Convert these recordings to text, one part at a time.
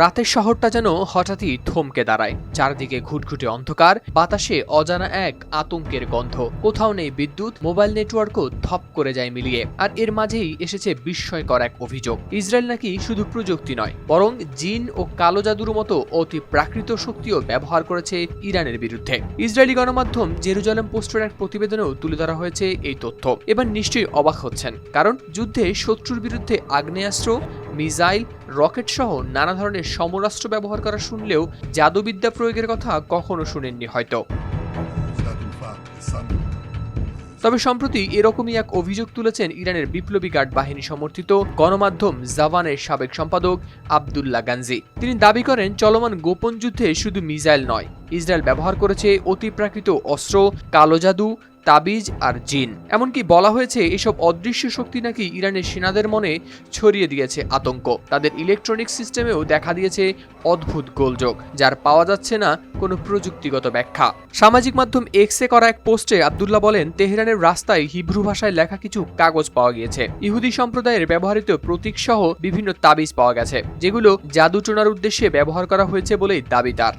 রাতের শহরটা যেন হঠাৎই থমকে দাঁড়ায়। চারদিকে ঘুটঘুটে অন্ধকার, বাতাসে অজানা এক আতঙ্কের গন্ধ। কোথাও নেই বিদ্যুৎ, মোবাইল নেটওয়ার্কও থপ করে যায় মিলিয়ে। আর এর মাঝেই এসেছে বিস্ময়কর এক অভিযোগ। ইসরায়েল নাকি শুধু প্রযুক্তি নয়, বরং জিন ও কালো জাদুর মতো অতি প্রাকৃত শক্তিও ব্যবহার করেছে ইরানের বিরুদ্ধে। ইসরায়েলি গণমাধ্যম জেরুজালেম পোস্টের এক প্রতিবেদনেও তুলে ধরা হয়েছে এই তথ্য। এবার নিশ্চয়ই অবাক হচ্ছেন, কারণ যুদ্ধে শত্রুর বিরুদ্ধে আগ্নেয়াস্ত্র মিসাইল রকেট সহ নানা ধরনের সমরাস্ত্র ব্যবহার করা শুনলেও জাদুবিদ্যা প্রয়োগের কথা কখনো শুনেননি হয়তো। তবে সম্প্রতি এরকমই এক অভিযোগ তুলেছেন ইরানের বিপ্লবী গার্ড বাহিনী সমর্থিত গণমাধ্যম জাভানের সাবেক সম্পাদক আবদুল্লাহ গানজি। তিনি দাবি করেন, চলমান গোপন যুদ্ধে শুধু মিসাইল নয়, ইসরায়েল ব্যবহার করেছে অতিপ্রাকৃত অস্ত্র, কালো জাদু তাবিজ আর জিন। এমনকি বলা হয়েছে এসব অদৃশ্য শক্তি নাকি ইরানের সেনাদের মনে ছড়িয়ে দিয়েছে আতঙ্ক। তাদের ইলেকট্রনিক সিস্টেমেও দেখা দিয়েছে অদ্ভুত গোলযোগ, যার পাওয়া যাচ্ছে না কোনো প্রযুক্তিগত ব্যাখ্যা। সামাজিক মাধ্যম এক্সে করা এক পোস্টে আবদুল্লাহ বলেন, তেহরানের রাস্তায় হিব্রু ভাষায় লেখা কিছু কাগজ পাওয়া গিয়েছে। ইহুদি সম্প্রদায়ের ব্যবহৃত প্রতীক সহ বিভিন্ন তাবিজ পাওয়া গেছে, যেগুলো জাদুটোনার উদ্দেশ্যে ব্যবহার করা হয়েছে বলেই দাবি তার।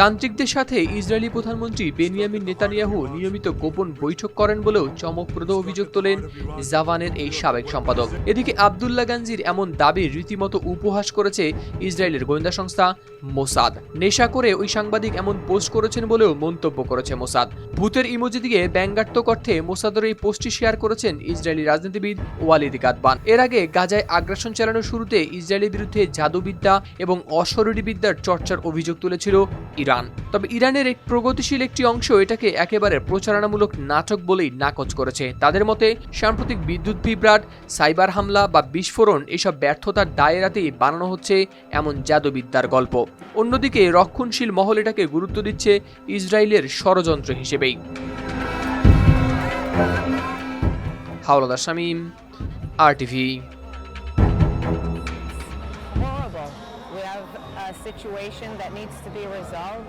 তান্ত্রিকদের সাথে ইসরায়েলি প্রধানমন্ত্রী বেনিয়ামিন নেতানিয়াহু নিয়মিত গোপন বৈঠক করেন বলেও চমকপ্রদ অভিযোগ তোলেন জাভানের এই সাবেক সম্পাদক। এদিকে আবদুল্লাহ গানজির এমন দাবির রীতিমতো উপহাস করেছে ইসরায়েলের গোয়েন্দা সংস্থা মোসাদ। নেশা করে ওই সাংবাদিক এমন পোস্ট করেছেন বলেও মন্তব্য করেছে মোসাদ। ভূতের ইমোজি দিয়ে ব্যঙ্গাত্মক অর্থে মোসাদের এই পোস্টটি শেয়ার করেছেন ইসরায়েলি রাজনীতিবিদ ওয়ালিদ গাদবান। এর আগে গাজায় আগ্রাসন চালানোর শুরুতে ইসরায়েলের বিরুদ্ধে জাদুবিদ্যা এবং অশরীরী বিদ্যার চর্চার অভিযোগ তুলেছিল ইরান। তবে ইরানের এক প্রগতিশীল একটি অংশ এটাকে একেবারে প্রচারণামূলক নাটক বলেই নাকচ করেছে। তাদের মতে, সাম্প্রতিক বিদ্যুৎ বিভ্রাট, সাইবার হামলা বা বিস্ফোরণ এসব ব্যর্থতার দায়েরাতেই বানানো হচ্ছে এমন জাদুবিদ্যার গল্প। অন্যদিকে, রক্ষণশীল মহল এটাকে গুরুত্ব দিচ্ছে ইসরায়েলের ষড়যন্ত্র হিসেবেই। Howlader Shamim, R TV We have a situation that needs to be resolved.